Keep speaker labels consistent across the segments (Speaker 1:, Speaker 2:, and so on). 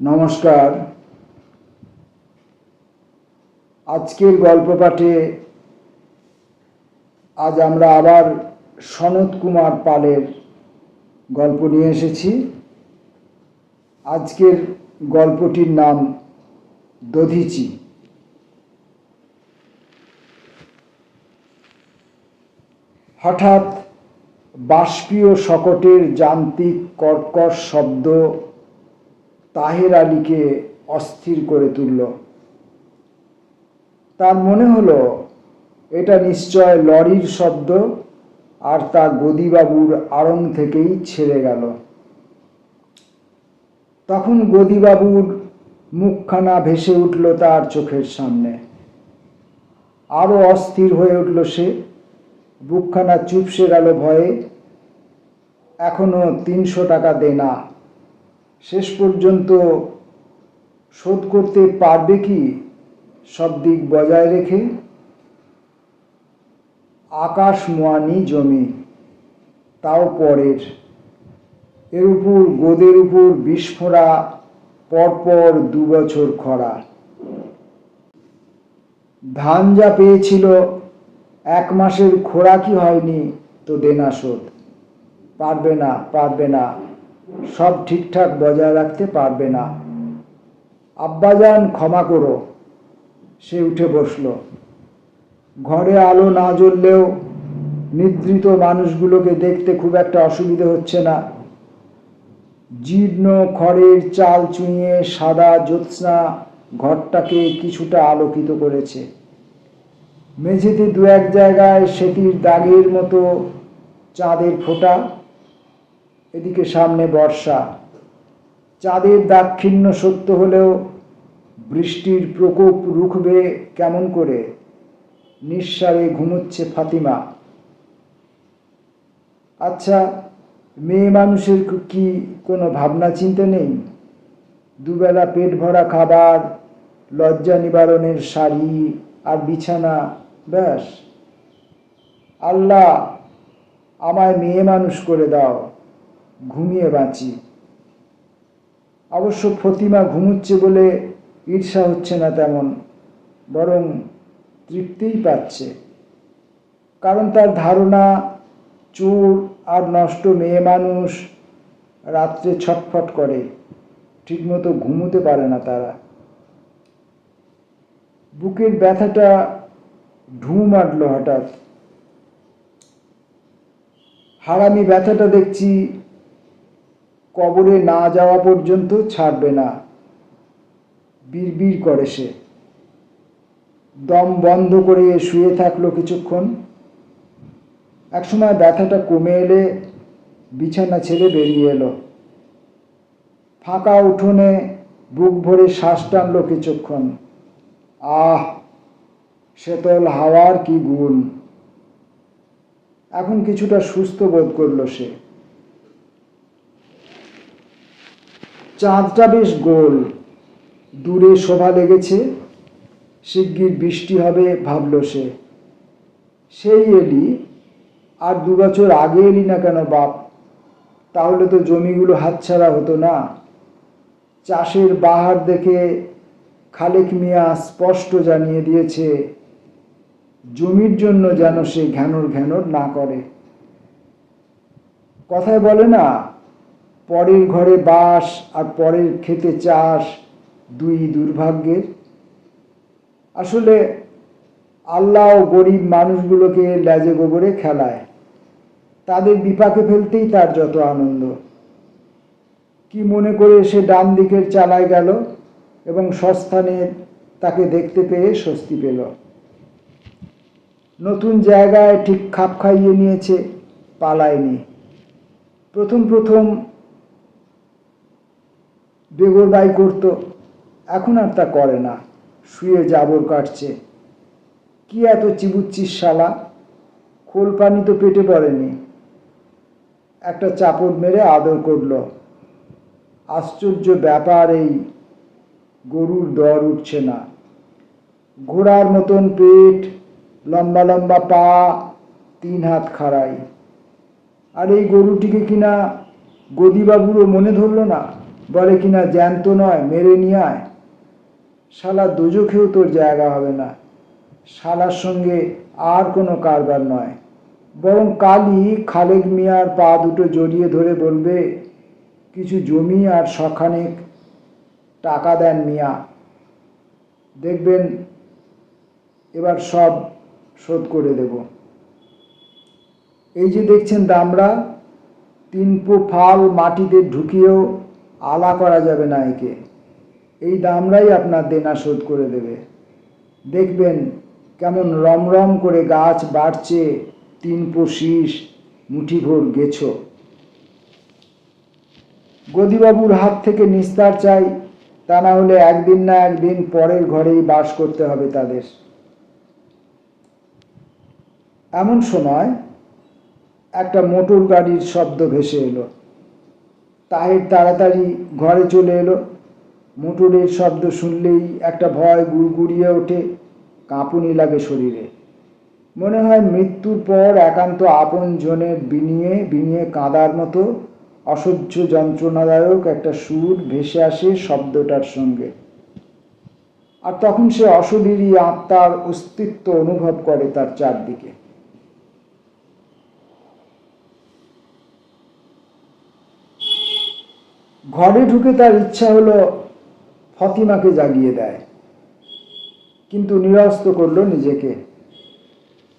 Speaker 1: নমস্কার। আজকের গল্প পাঠে আজ আমরা আবার সনত কুমার পালের গল্প নিয়ে এসেছি। আজকের গল্পটির নাম দধিচি। হঠাৎ বাষ্পীয় শকটের যান্ত্রিক কর্কশ শব্দ তাহের আলীকে অস্থির করে তুলল। তার মনে হলো, এটা নিশ্চয় লরির শব্দ, আর তা গদিবাবুর আড়ং থেকেই ছেড়ে গেল। তখন গদিবাবুর মুখখানা ভেসে উঠল তার চোখের সামনে। আরও অস্থির হয়ে উঠল সে। বুকখানা চুপসে গেল ভয়ে। এখনও তিনশো টাকা দেনা। শেষ পর্যন্ত শোধ করতে পারবে কি? সব দিক বজায় রেখে আকাশ মোয়ানি জমি, তাও পরের। এর উপর, গোদের উপর বিস্ফোরা, পরপর দু বছর খরা। ধান যা পেয়েছিল, এক মাসের খোরাকি হয়নি তো দেনা শোধ। পারবে না পারবে না। সব ঠিকঠাক বজায় রাখতে পারবে না। আব্বাজান ক্ষমা করো, সে উঠে বসল। ঘরে আলো না জ্বললেও নিদ্রিত মানুষগুলোকে দেখতে খুব একটা অসুবিধে হচ্ছে না। জীর্ণ খড়ের চাল চুঁইয়ে সাদা জ্যোৎস্না ঘরটাকে কিছুটা আলোকিত করেছে। মেঝেতে দু এক জায়গায় সেটির দাগের মতো চাঁদের ফোঁটা এদিকে সামনে বর্ষা। চাঁদের দাক্ষিণ্য সত্য হলেও বৃষ্টির প্রকোপ রুখবে কেমন করে? নিঃসারে ঘুমোচ্ছে ফাতিমা। আচ্ছা মেয়ে মানুষের কি কোনো ভাবনা চিন্তা নেই? দুবেলা পেট ভরা খাবার, লজ্জা নিবারণের শাড়ি আর বিছানা, ব্যাস। আল্লাহ, আমায় মেয়ে মানুষ করে দাও। ঘুমিয়ে বাঁচি। অবশ্য প্রতিমা ঘুমুচ্ছে বলে ঈর্ষা হচ্ছে না তেমন, বরং তৃপ্তিই পাচ্ছে। কারণ তার ধারণা, চোর আর নষ্ট মেয়ে মানুষ রাত্রে ছটফট করে, ঠিকমতো ঘুমোতে পারে না তারা। বুকের ব্যথাটা ঢু মারল হঠাৎ। হারামি ব্যথাটা দেখছি কবরে না যাওয়া পর্যন্ত ছাড়বে না। বিড়বিড় করে সে। দম বন্ধ করে শুয়ে থাকল কিছুক্ষণ। একসময় ব্যথাটা কমে এলে বিছানা ছেড়ে বেরিয়ে এলো। ফাঁকা উঠোনে বুক ভরে শ্বাস টানলো কিছুক্ষণ। আহ, শীতল হাওয়ার কি গুণ। এখন কিছুটা সুস্থ বোধ করল সে। চাঁদটা বেশ গোল। দূরে শোভা লেগেছে। শিগগির বৃষ্টি হবে, ভাবল সে। সেই এলি, আর দু বছর আগে এলি না কেন বাপ? তাহলে তো জমিগুলো হাতছাড়া হতো না। চাষের বাহার দেখে খালেক মিয়া স্পষ্ট জানিয়ে দিয়েছে, জমির জন্য যেন সে ঘ্যানর ঘ্যানর না করে। কথায় বলে না পরের ঘরে বাস আর পরের খেতে চাষ দুই দুর্ভাগ্যের। আসলে আল্লাহ ও গরিব মানুষগুলোকে লেজে গোবরে খেলায়। তাদের বিপাকে ফেলতেই তার যত আনন্দ। কি মনে করে সে ডান দিকের চালায় গেল এবং সস্থানে তাকে দেখতে পেয়ে স্বস্তি পেল। নতুন জায়গায় ঠিক খাপ খাইয়ে নিয়েছে, পালায়নি। প্রথম প্রথম বেগরবাই করত। এখন আর তা করে না। শুয়ে জাবর কাটছে। কি এত চিবুচ্ছিস শালা? খোল পানি তো পেটে পড়েনি। একটা চাপড় মেরে আদর করল। আশ্চর্য ব্যাপার এই, গরুর দর উঠছে না। ঘোড়ার মতন পেট, লম্বা লম্বা পা, তিন হাত খাড়াই। আর এই গরুটিকে কিনা গদিবাবুরও মনে ধরল না? বলে কিনা জ্যান্ত নয়, মেরে নিয়ে আয় শালা দুজখেও তোর জায়গা হবে না। শালার সঙ্গে আর কোনো কারবার নয়। বরং কালই খালেক মিয়ার পা দুটো জড়িয়ে ধরে বলবে, কিছু জমি আর শখানেক টাকা দেন মিয়া। দেখবেন, এবার সব শোধ করে দেব। এই যে দেখছেন দামড়া, তিন পো ফাল মাটিতে ঢুকিয়েও আলা করা যাবে না একে। এই দামরাই আপনার দেনা শোধ করে দেবে। দেখবেন কেমন রমরম করে গাছ বাড়ছে, তিন পো শীষ মুঠি ভোর গেছো। গদিবাবুর হাত থেকে নিস্তার চাই, তা না হলে একদিন না একদিন পরের ঘরেই বাস করতে হবে তাদের। এমন সময় একটা মোটর গাড়ির শব্দ ভেসে এলো। তাহের তাড়াতাড়ি ঘরে চলে এলো। মোটরের শব্দ শুনলেই একটা ভয় গুড়গুড়িয়ে ওঠে, কাঁপুনি লাগে শরীরে। মনে হয় মৃত্যুর পর একান্ত আপন জনের বিনিয়ে বিনিয়ে কাঁদার মতো অসহ্য যন্ত্রণাদায়ক একটা সুর ভেসে আসে শব্দটার সঙ্গে। আর তখন সে অশরীরী আত্মার অস্তিত্ব অনুভব করে তার চারদিকে। ঘরে ঢুকে তার ইচ্ছা হলো ফতিমাকে জাগিয়ে দেয়। কিন্তু নিরস্ত করল নিজেকে।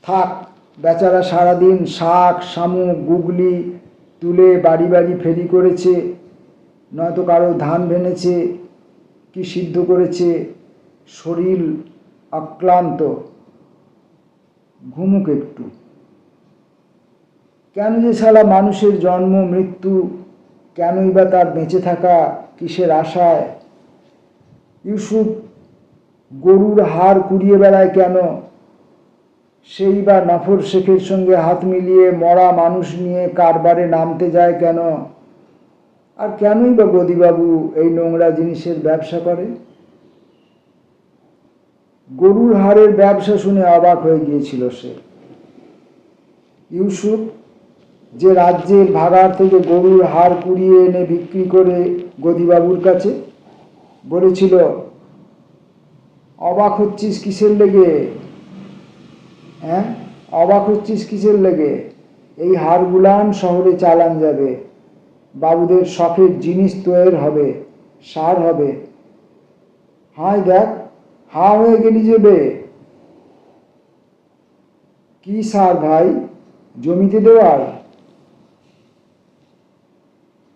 Speaker 1: থাক, বেচারা সারাদিন শাক, শামুক, গুগলি তুলে বাড়ি বাড়ি ফেরি করেছে, নয়তো কারও ধান ভেনেছে, কি সিদ্ধ করেছে, শরীর আক্লান্ত ঘুমুক একটু। কেন যে সালা মানুষের জন্ম, মৃত্যু কেনই বা তার বেঁচে থাকা কিসের আশায়? ইউসুফ গরুর হাড় কুড়িয়ে বেড়ায় কেন? সেই বা নফর শেখের সঙ্গে হাত মিলিয়ে মরা মানুষ নিয়ে কারবারে নামতে যায় কেন? আর কেনই বা গদিবাবু এই নোংরা জিনিসের ব্যবসা করে? গরুর হাড়ের ব্যবসা শুনে অবাক হয়ে গিয়েছিল সে। ইউসুফ যে রাজ্যের ভাগার থেকে গরুর হাড় কুড়িয়ে এনে বিক্রি করে গদিবাবুর কাছে বলেছিল, অবাক হচ্ছিস কিসের লেগে? হ্যাঁ? অবাক হচ্ছিস কিসের লেগে? এই হাড়গুলান শহরে চালান যাবে। বাবুদের শখের জিনিস তৈরি হবে, সার হবে। হায় দেখ, হা হয়ে গেলি যাবে কি সার ভাই? জমিতে দেওয়ার?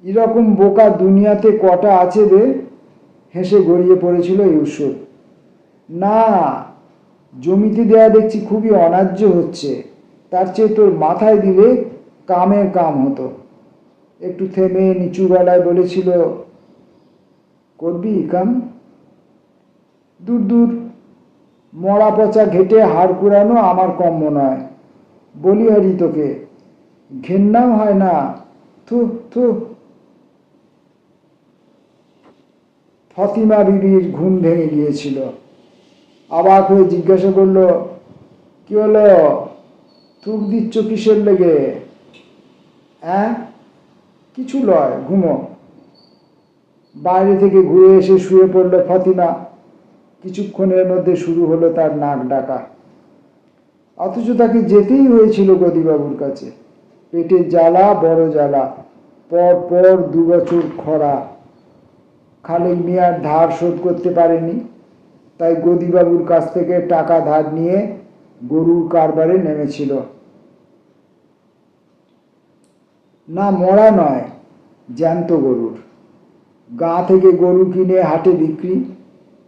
Speaker 1: এরকম বোকা দুনিয়াতে কটা আছে রে? হেসে গড়িয়ে পড়েছিল ইউসুফ। না, জমিতে দেয়া দেখছি খুবই অন্যায্য হচ্ছে। তার চেয়ে তোর মাথায় দিলে কামের কাম হতো। একটু থেমে নিচু গলায় বলেছিল, করবি কাম? দূর দূর। মরা পচা ঘেটে হাড় কুড়ানো আমার কম্য নয়। বলি হারি তোকে। ঘেন্নাও হয় না। থু থু। ফতিমা বিবির ঘুম ভেঙে গিয়েছিল। অবাক হয়ে জিজ্ঞাসা করল, কি হলো? থুক দিচ্ছ কিসের লেগে? হ্যাঁ কিছু লয়, ঘুমো। বাইরে থেকে ঘুরে এসে শুয়ে পড়ল ফতিমা। কিছুক্ষণের মধ্যে শুরু হলো তার নাক ডাকা। অথচ তাকে যেতেই হয়েছিল গদিবাবুর কাছে। পেটে জ্বালা, বড় জ্বালা পর পর দু বছর খরা। খালেক মিয়ার ধার শোধ করতে পারেনি। তাই গদিবাবুর কাছ থেকে টাকা ধার নিয়ে গরুর কারবারে নেমেছিল। না, মরা নয়, জ্যান্ত গরুর। গা থেকে গরু কিনে হাটে বিক্রি,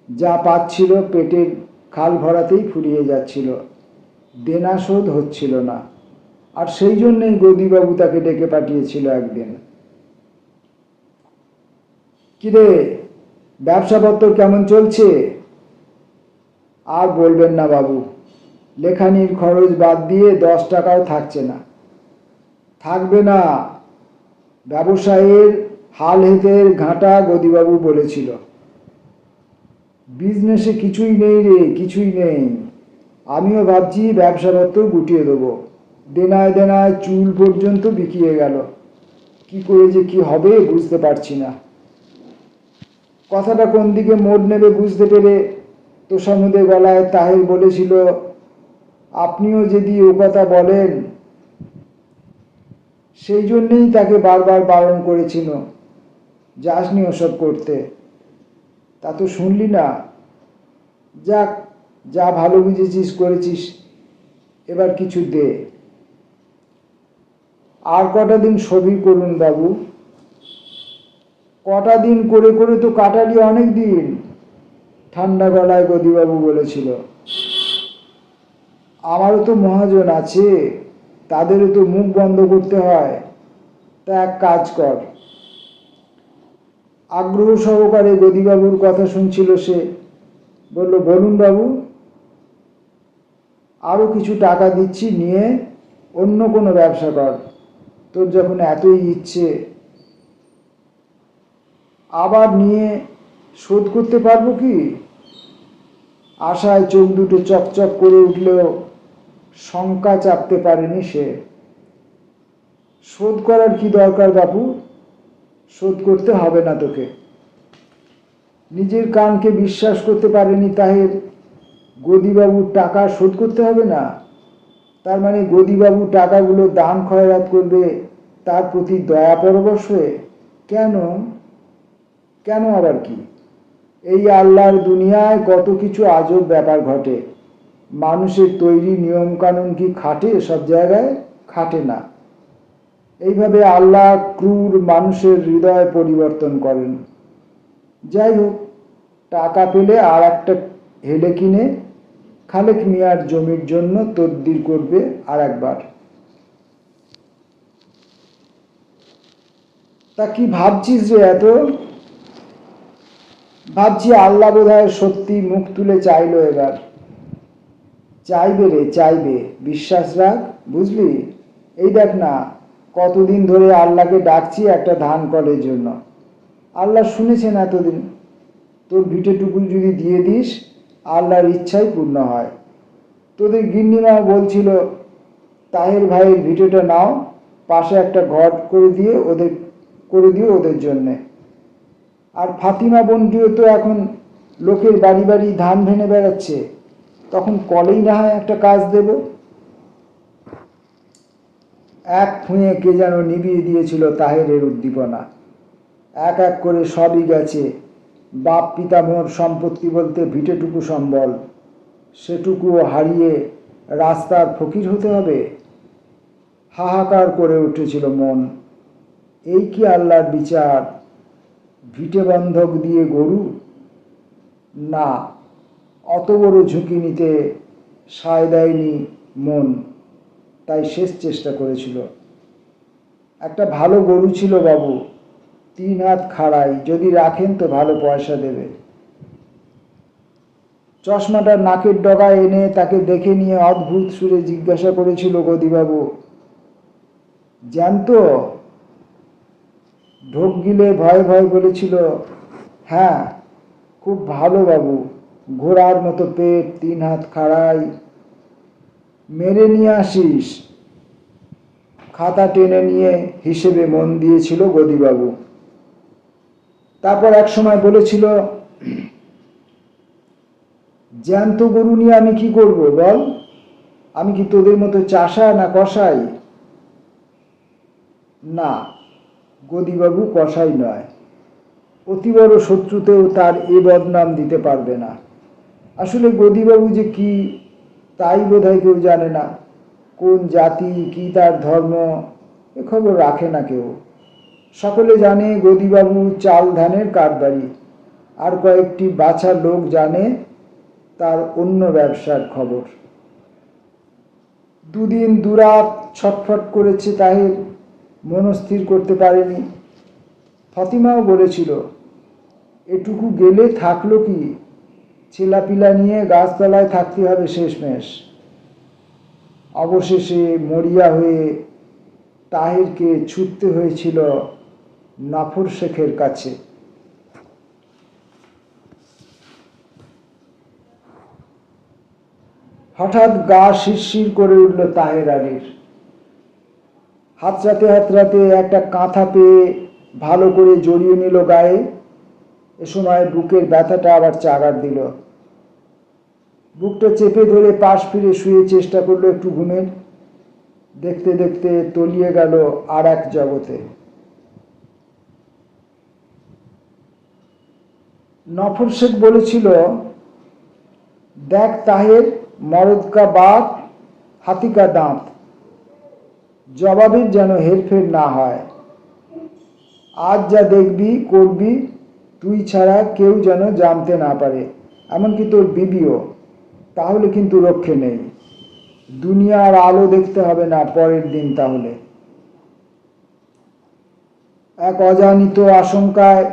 Speaker 1: যা পাচ্ছিল পেটের খাল ভরাতেই ফুরিয়ে যাচ্ছিল। দেনা শোধ হচ্ছিল না। আর সেই জন্যই গদিবাবু তাকে ডেকে পাঠিয়েছিল একদিন। কিরে ব্যবসাপত্র কেমন চলছে? আর বলবেন না বাবু, লেখানির খরচ বাদ দিয়ে দশ টাকাও থাকছে না। থাকবে না, ব্যবসায়ের হাল হেতের ঘাঁটা গদিবাবু বলেছিল। বিজনেসে কিছুই নেই রে, কিছুই নেই। আমিও ভাবছি ব্যবসাপত্র গুটিয়ে দেবো। দেনায় দেনায় চুল পর্যন্ত বিকিয়ে গেল। কি করে যে কি হবে বুঝতে পারছি না। কথাটা কোন দিকে মোড় নেবে বুঝতে পেরে তোষামুদে গলায় তাহের বলেছিল, আপনিও যদি ও কথা বলেন। সেই জন্যেই তাকে বারবার বারণ করেছিল, যাসনি ওসব করতে। তা তো শুনলি না। যাক, যা ভালো বুঝেছিস করেছিস, এবার কিছু দে। আর কটা দিন ছবি করুন বাবু। কটা দিন করে করে তো কাটালি অনেক দিন। ঠান্ডা গলায় গদিবাবু বলেছিল, আমারও তো মহাজন আছে, তাদেরও তো মুখ বন্ধ করতে হয়। তা এক কাজ কর। আগ্রহ সহকারে গদিবাবুর কথা শুনছিল সে। বলল, বলুন বাবু আরও কিছু টাকা দিচ্ছি, নিয়ে অন্য কোনো ব্যবসা কর। তোর যখন এতই ইচ্ছে আবার নিয়ে শোধ করতে পারব কি? আশায় চোখ দুটো চকচক করে উঠলেও শঙ্কা চাপতে পারেনি সে। শোধ করার কি দরকার বাপু? শোধ করতে হবে না তোকে। নিজের কানকে বিশ্বাস করতে পারেনি তাহের। গদিবাবুর টাকা শোধ করতে হবে না? তার মানে গদিবাবু টাকাগুলো দান খয়রাত করবে তার প্রতি দয়া পরবশ হয়ে? কেন? কেন আবার কি? এই আল্লাহর দুনিয়ায় কত কিছু আজব ব্যাপার ঘটে। মানুষের তৈরি নিয়ম কানুন কি খাটে? সব জায়গায় খাটে না। এইভাবে আল্লাহ ক্রূর মানুষের হৃদয় পরিবর্তন করেন। যাই হোক, টাকা পেলে আর একটা হেলে কিনে খালেক মিয়ার জমির জন্য তদ্বির করবে আর একবার। তা কি ভাবছিস যে এত? ভাবছি আল্লাহ বোধহয় সত্যি মুখ তুলে চাইলো এবার। চাইবে রে, চাইবে। বিশ্বাস রাখ, বুঝলি? এই দেখ না, কতদিন ধরে আল্লাহকে ডাকছি একটা ধান কলের জন্য। আল্লাহ শুনেছেন এতদিন। তোর ভিটেটুকু যদি দিয়ে দিস, আল্লাহর ইচ্ছাই পূর্ণ হয়। তোদের গিন্নিমা বলছিল, তাহের ভাইয়ের ভিটেটা নাও, পাশে একটা ঘর করে দিয়ে ওদের, করে দিও ওদের জন্যে। আর ফাতিমা বোনটিও তো এখন লোকের বাড়ি বাড়ি ধান ভেঙে বেড়াচ্ছে। তখন কলেই না হয় একটা কাজ দেব? এক ফুঁয়ে কে যেন নিভিয়ে দিয়েছিল তাহেরের উদ্দীপনা। এক এক করে সবই গেছে। বাপ পিতামহর সম্পত্তি বলতে ভিটেটুকু সম্বল। সেটুকুও হারিয়ে রাস্তার ফকির হতে হবে? হাহাকার করে উঠেছিল মন। এই কি আল্লাহর বিচার? ভিটে বন্ধক দিয়ে গরু? না, অত বড় ঝুঁকি নিতে সায় দেয়নি মন, তাই শেষ চেষ্টা করেছিল। একটা ভালো গরু ছিল বাবু, তিন হাত খাড়াই, যদি রাখেন তো ভালো পয়সা দেবে। চশমাটা নাকের ডগায় এনে তাকে দেখে নিয়ে অদ্ভুত সুরে জিজ্ঞাসা করেছিল গদিবাবু, জ্যান্ত? ঢোক গিলে ভয় ভয় বলেছিল হ্যাঁ খুব ভালো বাবু, ঘোড়ার মতো পেট, তিন হাত খাড়াই, মেরে নিয়ে আসিস। খাতা টেনে নিয়ে হিসেবে মন দিয়েছিল গদিবাবু। তারপর এক সময় বলেছিল, জ্যান্ত গরু নিয়ে আমি কি করব বল? আমি কি তোদের মতো চাষা না কষাই না গদিবাবু কষাই নয়। অতি বড় শত্রুতেও তার এ বদনাম দিতে পারবে না। আসলে গদিবাবু যে কি, তাই বোধহয় কেউ জানে না। কোন জাতি, কি তার ধর্ম, এ খবর রাখে না কেউ। সকলে জানে গদিবাবু চাল ধানের কারবারি। আর কয়েকটি বাছা লোক জানে তার অন্য ব্যবসার খবর। দুদিন দুরাত ছটফট করেছে তাহের। মনস্থির করতে পারেনি। ফতিমাও বলেছিল, এটুকু গেলে থাকল কি? ছেলাপিলা নিয়ে গাছতলায় থাকতে হবে শেষমেশ। অবশেষে মরিয়া হয়ে তাহেরকে ছুটতে হয়েছিল নাফর শেখের কাছে। হঠাৎ গা শিরশির করে উঠল তাহের আলীর। হাতরাতে হাতরাতে একটা কাঁথা পেয়ে ভালো করে জড়িয়ে নিল গায়ে। এ সময় বুকের ব্যথাটা আবার চাগার দিল। বুকটা চেপে ধরে পাশ ফিরে শুয়ে চেষ্টা করল একটু ঘুমের। দেখতে দেখতে তলিয়ে গেল আর এক জগতে। নফর শেখ বলেছিল, দেখ তাহের মরদ কা বাপ, হাতি কা দাঁত। জবাবের যেন হেরফের না হয়। আজ যা দেখবি, করবি, তুই ছাড়া কেউ যেন জানতে না পারে। এমনকি তোর বিবিও। তাহলে কিন্তু রক্ষে নেই। দুনিয়ার আলো দেখতে হবে না পরের দিন তাহলে। এক অজানিত আশঙ্কায়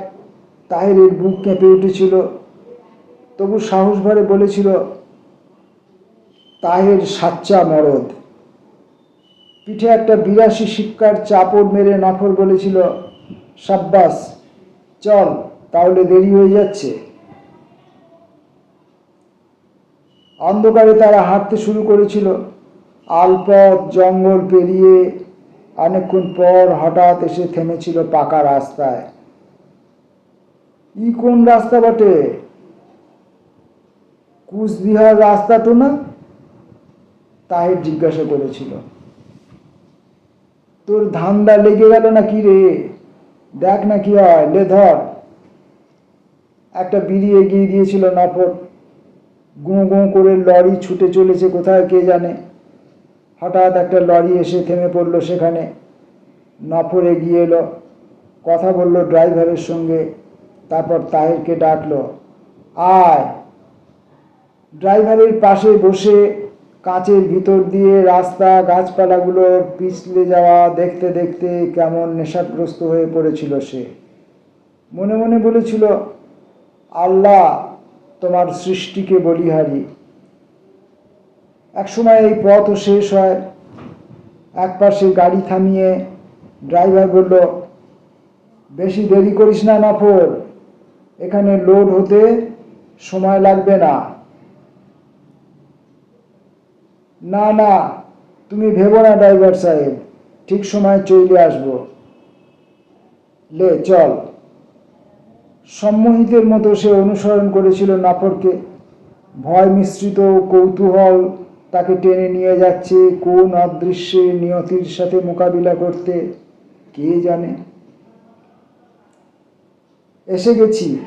Speaker 1: তাহেরের বুক কেঁপে উঠেছিল। তবু সাহস ভরে বলেছিল, তাহের সাচ্চা মরদ। পিঠে একটা বিরাশি শিক্ষার চাপড় মেরে নফর বলেছিল, সাব্বাস, চল, তাহলে দেরি হয়ে যাচ্ছে। অন্ধকারে তারা হাঁটতে শুরু করেছিল। আলপথ, জঙ্গল পেরিয়ে অনেকক্ষণ পর হঠাৎ এসে থেমেছিল পাকা রাস্তায়। ই কোন রাস্তা বটে? কুচবিহার রাস্তা তো না? তাহের জিজ্ঞাসা করেছিল। তোর ধান্দা লেগে গেল না কি রে? দেখ না কি হয়, লে ধর। একটা বিড়ি এগিয়ে দিয়েছিল নফর গুঁ গুঁ করে লরি ছুটে চলেছে, কোথায় কে জানে? হঠাৎ একটা লরি এসে থেমে পড়ল সেখানে। নফর এগিয়ে এলো, কথা বলল ড্রাইভারের সঙ্গে, তারপর তাহেরকে ডাকলো, আয়। ড্রাইভারের পাশে বসে কাঁচের ভিতর দিয়ে রাস্তা গাছপালাগুলো পিছলে যাওয়া দেখতে দেখতে কেমন নেশাগ্রস্ত হয়ে পড়েছিল সে। মনে মনে বলেছিল, আল্লাহ তোমার সৃষ্টিকে বলিহারি। একসময় এই পথও শেষ হয়। এক পাশে গাড়ি থামিয়ে ড্রাইভার বলল, বেশি দেরি করিস না নফর এখানে লোড হতে সময় লাগবে না। না না, তুমি ভেবো না, ড্রাইভার সাহেব। ঠিক সময় চলে আসব। লে, চল। সম্মোহিতের মতো সে অনুসরণ করেছিল নাফরকে। ভয় মিশ্রিত কৌতূহল তাকে টেনে নিয়ে যাচ্ছে কোন অদৃশ্যে নিয়তির সাথে মোকাবিলা করতে, কে জানে। এসে গেছি।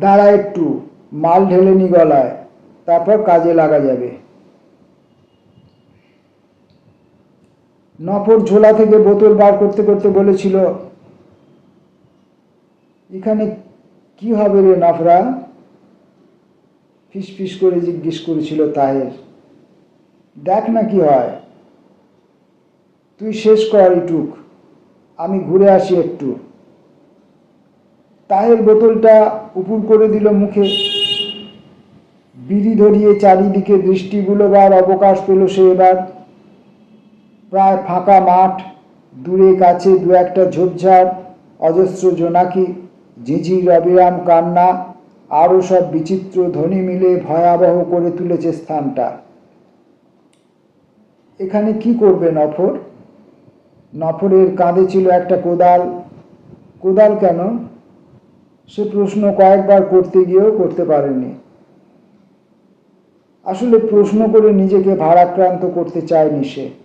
Speaker 1: দাঁড়া একটু, মাল ঢেলে নি গলায়, তারপর কাজে লাগা যাবে। নফর ঝোলা থেকে বোতল বার করতে করতে বলেছিল, এখানে কি হবে রে নফরা? ফিস ফিস করে জিজ্ঞেস করেছিল তাহের, দেখ না কি হয়। তুই শেষ কর ইটুক আমি ঘুরে আসি একটু। তাহের বোতলটা উপুর করে দিল মুখে। বিড়ি ধরিয়ে চারিদিকে দৃষ্টি বুলোবার অবকাশ পেল সে এবার। প্রায় ফাঁকা মাঠ, দূরে কাছে দু একটা ঝোপঝাড়, অজস্র জোনাকি ঝিঝির অবিরাম কান্না, আরও সব বিচিত্র ধ্বনি মিলে ভয়াবহ করে তুলেছে স্থানটা। এখানে কি করবে নফর? নফরের কাঁধে ছিল একটা কোদাল। কোদাল কেন? সে প্রশ্ন কয়েকবার করতে গিয়েও করতে পারেনি। আসলে প্রশ্ন করে নিজেকে ভারাক্রান্ত করতে চায়নি সে।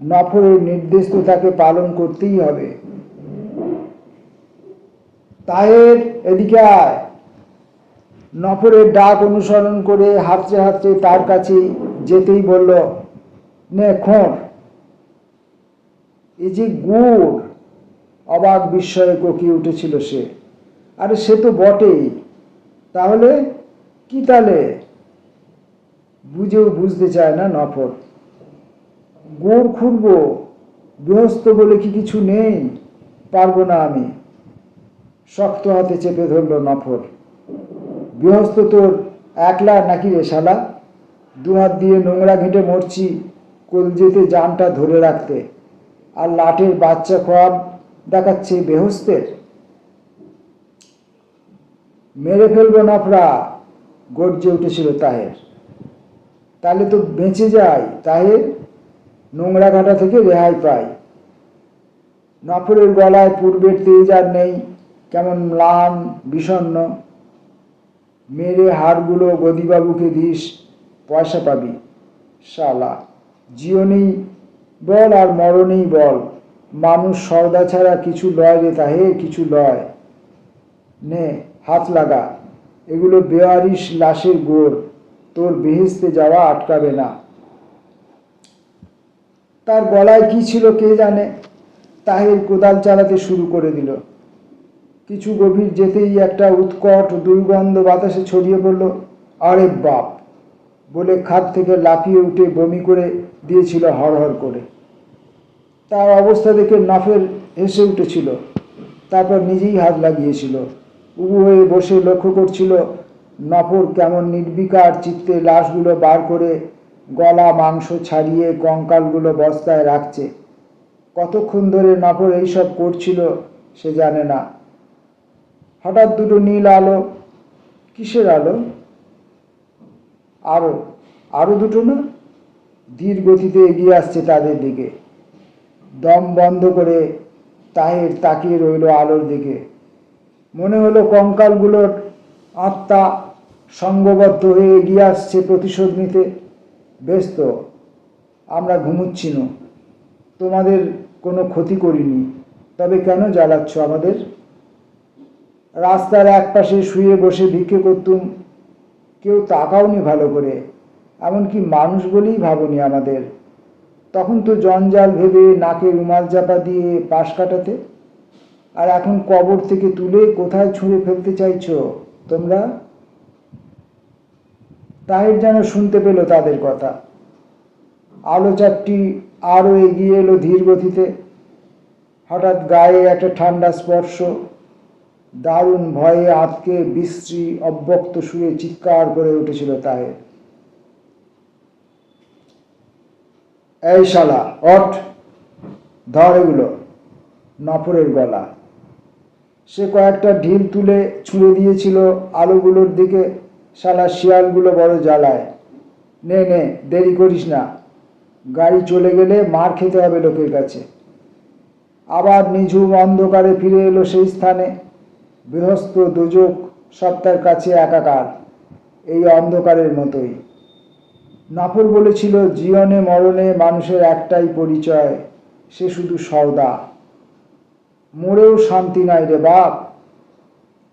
Speaker 1: নফরের নির্দেশ তো তাকে পালন করতেই হবে। তাহের এদিকে আয়। নফরের ডাক অনুসরণ করে হাতড়ে হাতড়ে তার কাছে যেতেই বলল, নে খোঁড়। এই যে গুড়, অবাক বিস্ময়ে ককিয়ে উঠেছিল সে। আরে, সে তো বটেই। তাহলে কি তাহলে বুঝেও বুঝতে চায় না নফর গোড় খুঁড়ব, গৃহস্থ বলে কি কিছু নেই? পারব না আমি। শক্ত হাতে চেপে ধরল নফর গৃহস্থ তোর একলা নাকি রে শালা? দু হাত দিয়ে নোংরা ঘেঁটে মরছি কলজেতে জানটা ধরে রাখতে। আর লাটের বাচ্চা খোয়াব দেখাচ্ছে বেহস্তের। মেরে ফেলব নফরা, গর্জে উঠেছিল তাহের। তাহলে তো বেঁচে যায় তাহের। নোংরা ঘাটা থেকে রেহাই পাই। নফরের গলায় পূর্বের তেজ আর নেই, কেমন ম্লান বিষণ্ণ মেরে হাড়গুলো গদিবাবুকে দিস, পয়সা পাবি। শালা জীবনেই বল আর মরণেই বল। মানুষ সর্দা ছাড়া কিছু লয় রে তাহে, কিছু লয়। নে, হাত লাগা। এগুলো বেয়ারিশ লাশের গোড়। তোর বেহেস্তে যাওয়া আটকাবে না। তার গলায় কি ছিল কে জানে? তাহের কোদাল চালাতে শুরু করে দিল। কিছু গভীর যেতেই একটা উৎকট দুর্গন্ধ বাতাসে ছড়িয়ে পড়ল। আরে বাপ! বলে খাট থেকে লাফিয়ে উঠে বমি করে দিয়েছিল হড়হড় করে। তার অবস্থা দেখে নাফের হেসে উঠেছিল। তারপর নিজেই হাত লাগিয়েছিল। উবু হয়ে বসে লক্ষ্য করছিল, নফর কেমন নির্বিকার চিত্তে লাশগুলো বার করে গলা মাংস ছাড়িয়ে কঙ্কালগুলো বস্তায় রাখছে। কতক্ষণ ধরে নফর এইসব করছিল সে জানে না। হঠাৎ দুটো নীল আলো। কিসের আলো? আরও আরও দুটো না? ধীর গতিতে এগিয়ে আসছে তাদের দিকে। দম বন্ধ করে তাহের তাকিয়ে রইল আলোর দিকে। মনে হলো কঙ্কালগুলোর আত্মা সঙ্গবদ্ধ হয়ে এগিয়ে আসছে প্রতিশোধ নিতে। বেশ তো আমরা ঘুমুচ্ছি না। তোমাদের কোনো ক্ষতি করিনি। তবে কেন জ্বালাচ্ছ আমাদের? রাস্তার এক পাশে শুয়ে বসে ভিক্ষে করতুম, কেউ তাকাওনি ভালো করে। এমনকি মানুষ বলেই ভাবনি আমাদের। তখন তো জঞ্জাল ভেবে নাকে রুমাল চাপা দিয়ে পাশ কাটাতে। আর এখন কবর থেকে তুলে কোথায় ছুঁড়ে ফেলতে চাইছো তোমরা? তাহের যেন শুনতে পেল তাদের কথা। আলো চারটি আরও এগিয়ে এলো ধীর গতিতে। হঠাৎ গায়ে একটা ঠান্ডা স্পর্শ, দারুণ ভয়ে আতকে বিশ্রী অব্যক্ত সুরে চিৎকার করে উঠেছিল তাহের। এই শালা অট ধর এগুলো, নফরের গলা। সে কয়েকটা ঢিল তুলে ছুঁড়ে দিয়েছিল আলোগুলোর দিকে। শালা শিয়ালগুলো বড় জ্বালায়। নে নে, দেরি করিস না। গাড়ি চলে গেলে মার খেতে হবে লোকের কাছে। আবার নিঝুম অন্ধকারে ফিরে এলো সেই স্থানে। বৃহস্ত দুযোগ সপ্তাহের কাছে একাকার, এই অন্ধকারের মতোই। নাফর বলেছিল, জীবনে মরণে মানুষের একটাই পরিচয়, সে শুধু সওদা। মরেও শান্তি নাই রে বাপ।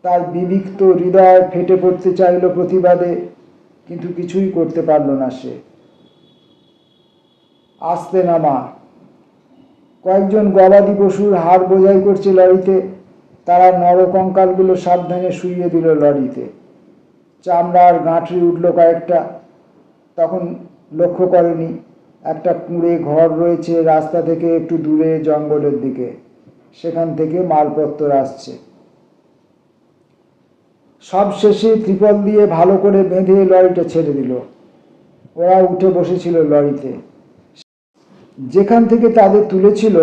Speaker 1: তার বিবিক্ত হৃদয় ফেটে পড়তে চাইল প্রতিবাদে, কিন্তু কিছুই করতে পারল না সে। আসতে নামা কয়েকজন গবাদি পশুর হাড় বোঝাই করছে লরিতে, তারা নরকঙ্কালগুলো সাবধানে শুইয়ে দিল লরিতে। চামড়ার গাঁঠরি উঠল কয়েকটা। তখন লক্ষ্য করেনি, একটা কুঁড়ে ঘর রয়েছে রাস্তা থেকে একটু দূরে জঙ্গলের দিকে। সেখান থেকে মালপত্র আসছে। সব শেষে ত্রিপল দিয়ে ভালো করে বেঁধে লরিটা ছেড়ে দিল। ওরা উঠে বসেছিল লরিতে। যেখান থেকে তাদের তুলেছিল,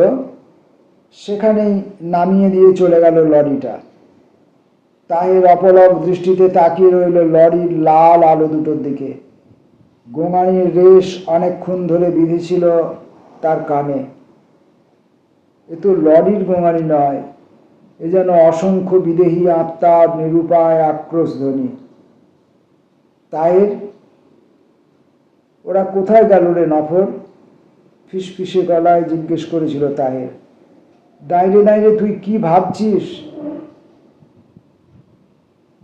Speaker 1: সেখানেই নামিয়ে দিয়ে চলে গেল লরিটা। তাহের অপলক দৃষ্টিতে তাকিয়ে রইল লরির লাল আলো দুটোর দিকে। গোঙানির রেশ অনেকক্ষণ ধরে বিঁধেছিল তার কানে। এ তো লরির গোঙানি নয় এ যেন অসংখ্য বিদেহী আত্মার নিরুপায় আক্রোশ ধ্বনি। তাহের ওরা কোথায় গেল রে নফর ফিসফিসে গলায় জিজ্ঞেস করেছিল তাহের। দাঁড়িয়ে দাঁড়িয়ে তুই কি ভাবছিস?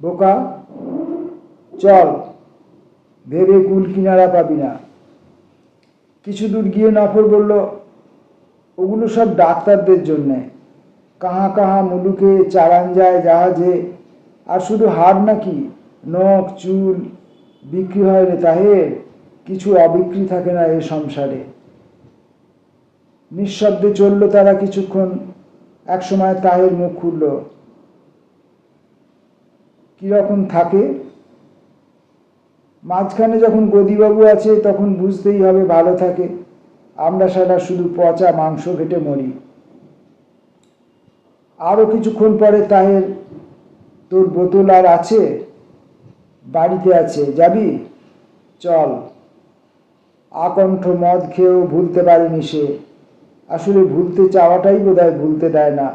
Speaker 1: বোকা, চল, ভেবে কুল কিনারা পাবি না। কিছু দূর গিয়ে নফর বলল, ওগুলো সব ডাক্তারদের জন্যে। কাহা কাহা মুলুকে চালান যায় জাহাজে আর শুধু হাড় নাকি? নখ, চুল বিক্রি হয় রে তাহের কিছু অবিক্রি থাকে না এ সংসারে। নিঃশব্দে চলল তারা কিছুক্ষণ, একসময় তাহের মুখ খুলল। কীরকম থাকে? মাঝখানে যখন গদিবাবু আছে, তখন বুঝতেই হবে ভালো থাকে। আমরা সারা শুধু পচা মাংস ঘেটে মরি। আরও কিছুক্ষণ পরে তাহের তোর বোতল আর আছে? বাড়িতে আছে। যাবি? চল। আকণ্ঠ মদ খেয়েও ভুলতে পারেনি সে। আসলে ভুলতে চাওয়াটাই বোধহয় ভুলতে দেয় না।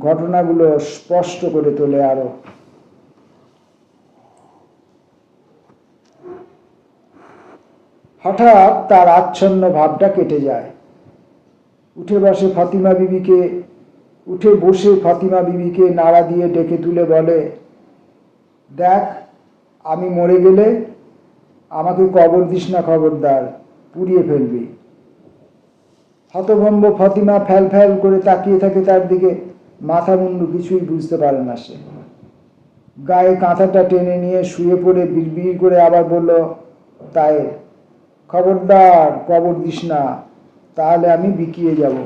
Speaker 1: ঘটনাগুলো স্পষ্ট করে তোলে আরও। হঠাৎ তার আচ্ছন্ন ভাবটা কেটে যায়। উঠে বসে ফাতিমা বিবিকে উঠে বসে ফাতিমা বিবিকে নাড়া দিয়ে ডেকে তুলে বলে, দেখ, আমি মরে গেলে আমাকে কবর দিস না খবরদার, পুড়িয়ে ফেলবি। হতভম্ব ফাতিমা ফ্যাল ফ্যাল করে তাকিয়ে থাকে তার দিকে, মাথা মুন্ডু কিছুই বুঝতে পারে না সে। গায়ে কাঁথাটা টেনে নিয়ে শুয়ে পড়ে বিড়বিড় করে আবার বলল, তাই, খবরদার, কবর দিস না, তাহলে আমি বিকিয়ে যাব।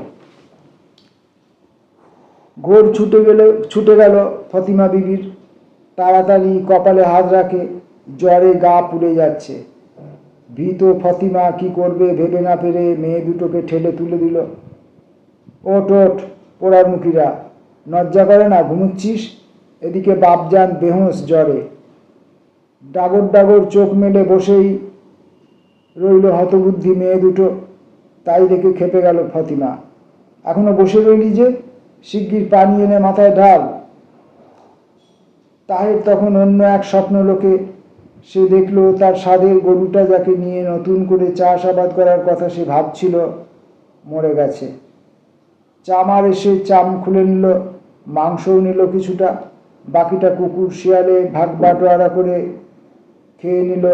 Speaker 1: ঘোর ছুটে গেলে, ছুটে গেল ফতিমা বিবির। তাড়াতাড়ি কপালে হাত রাখে, জ্বরে গা পুড়ে যাচ্ছে। ভীত ফতিমা কি করবে ভেবে না পেরে মেয়ে দুটোকে ঠেলে তুলে দিল। ওট ওট পোড়ার মুখীরা। লজ্জা করে না, ঘুমুচ্ছিস? এদিকে বাপজান বেহোশ জ্বরে। ডাগর ডাগর চোখ মেলে বসেই রইল হতবুদ্ধি মেয়ে দুটো। তাই দেখে খেপে গেল ফতিমা। এখনও বসে রইলি যে? শিগগির পানি এনে মাথায় ঢাল। তাহের তখন অন্য এক স্বপ্ন লোকে সে দেখল, তার স্বাদের গরুটা যাকে নিয়ে নতুন করে চাষাবাদ করার কথা সে ভাবছিল, মরে গেছে। চামার এসে চাম খুলে নিল, মাংসও নিল কিছুটা, বাকিটা কুকুর শিয়ালে ভাগ বাটোয়ারা করে খেয়ে নিল।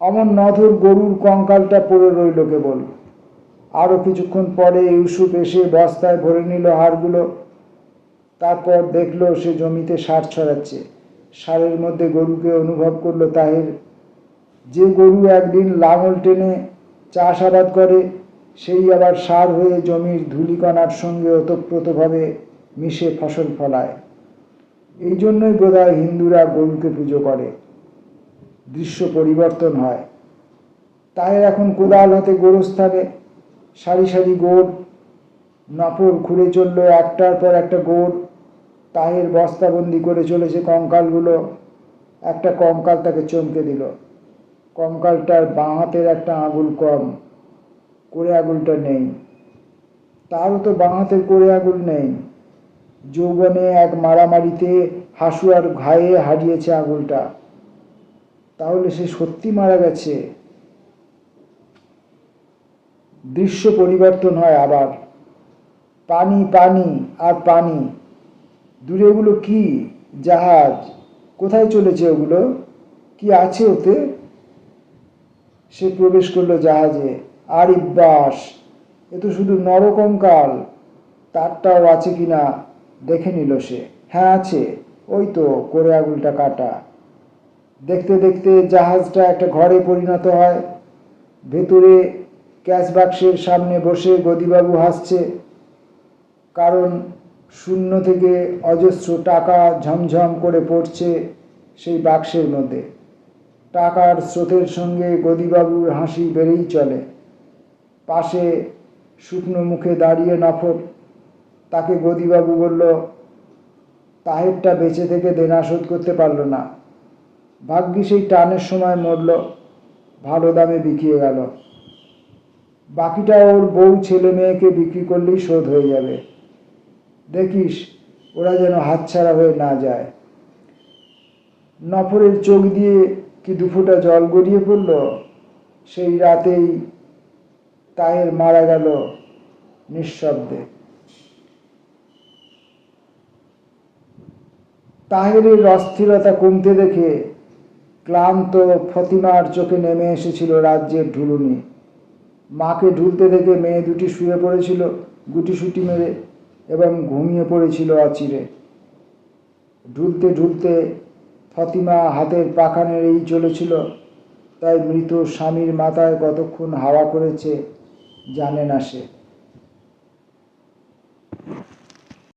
Speaker 1: অমন নধর গরুর কঙ্কালটা পড়ে রইল কেবল। আরও কিছুক্ষণ পরে ইউসুফ এসে বস্তায় ভরে নিল হাড়গুলো। তারপর দেখল সে জমিতে সার ছড়াচ্ছে। সারের মধ্যে গরুকে অনুভব করল তাহের। যে গরু একদিন লাঙল টেনে চাষাবাদ করে, সেই আবার সার হয়ে জমির ধূলিকণার সঙ্গে ওতপ্রোতভাবে মিশে ফসল ফলায়। এই জন্যই বোধহয় হিন্দুরা গরুকে পুজো করে। দৃশ্য পরিবর্তন হয়। তাহের এখন কোদাল হাতে গোরস্থানে সারি সারি গোড়, নফর খুঁড়ে চলল একটার পর একটা গোড়, তাহের বস্তাবন্দি করে চলেছে কঙ্কালগুলো। একটা কঙ্কাল তাকে চমকে দিল। কঙ্কালটার বাঁ হাতের একটা আঙুল কম, করে আঙুলটা নেই। তারও তো বাঁ হাতের করে আঙুল নেই। যৌবনে এক মারামারিতে হাসুয়ার ঘায়ে হারিয়েছে আঙুলটা। তাহলে সে সত্যি মারা গেছে? দৃশ্য পরিবর্তন হয় আবার। পানি পানি আর পানি। দূরে ওগুলো কি? জাহাজ। কোথায় চলেছে ওগুলো? কি আছে ওতে? সে প্রবেশ করল জাহাজে। আর ইব্বাস এ তো শুধু নরকঙ্কাল তারটাও আছে কিনা দেখে নিল সে। হ্যাঁ আছে। ওই তো, করে আগুলটা কাটা। দেখতে দেখতে জাহাজটা একটা ঘরে পরিণত হয়। ভেতরে ক্যাশ বাক্সের সামনে বসে গদিবাবু হাসছে। কারণ শূন্য থেকে অজস্র টাকা ঝমঝম করে পড়ছে সেই বাক্সের মধ্যে। টাকার স্রোতের সঙ্গে গদিবাবুর হাসি বেড়েই চলে। পাশে শুকনো মুখে দাঁড়িয়ে নফর তাকে গদিবাবু বলল, তাহেরটা বেঁচে থেকে দেনা শোধ করতে পারল না। ভাগ্যি সেই টানের সময় মরল, ভালো দামে বিকিয়ে গেল। বাকিটা ওর বউ ছেলে মেয়েকে বিক্রি করলেই শোধ হয়ে যাবে। দেখিস, ওরা যেন হাতছাড়া হয়ে না যায়। নফরের চোখ দিয়ে কি দুফোটা জল গড়িয়ে পড়ল? সেই রাতেই তাহের মারা গেল নিঃশব্দে। তাহেরের অস্থিরতা কমতে দেখে ক্লান্ত ফতিমার চোখে নেমে এসেছিল রাজ্যের ঢুলুনি মাকে ঢুলতে দেখে মেয়ে দুটি শুয়ে পড়েছিল গুটিসুটি মেরে এবং ঘুমিয়ে পড়েছিল আচিরে ঢুলতে ঢুলতে ফতিমা হাতের পাখা নেড়েই চলেছিল, তাই মৃত স্বামীর মাথায় কতক্ষণ হাওয়া করেছে জানে না সে।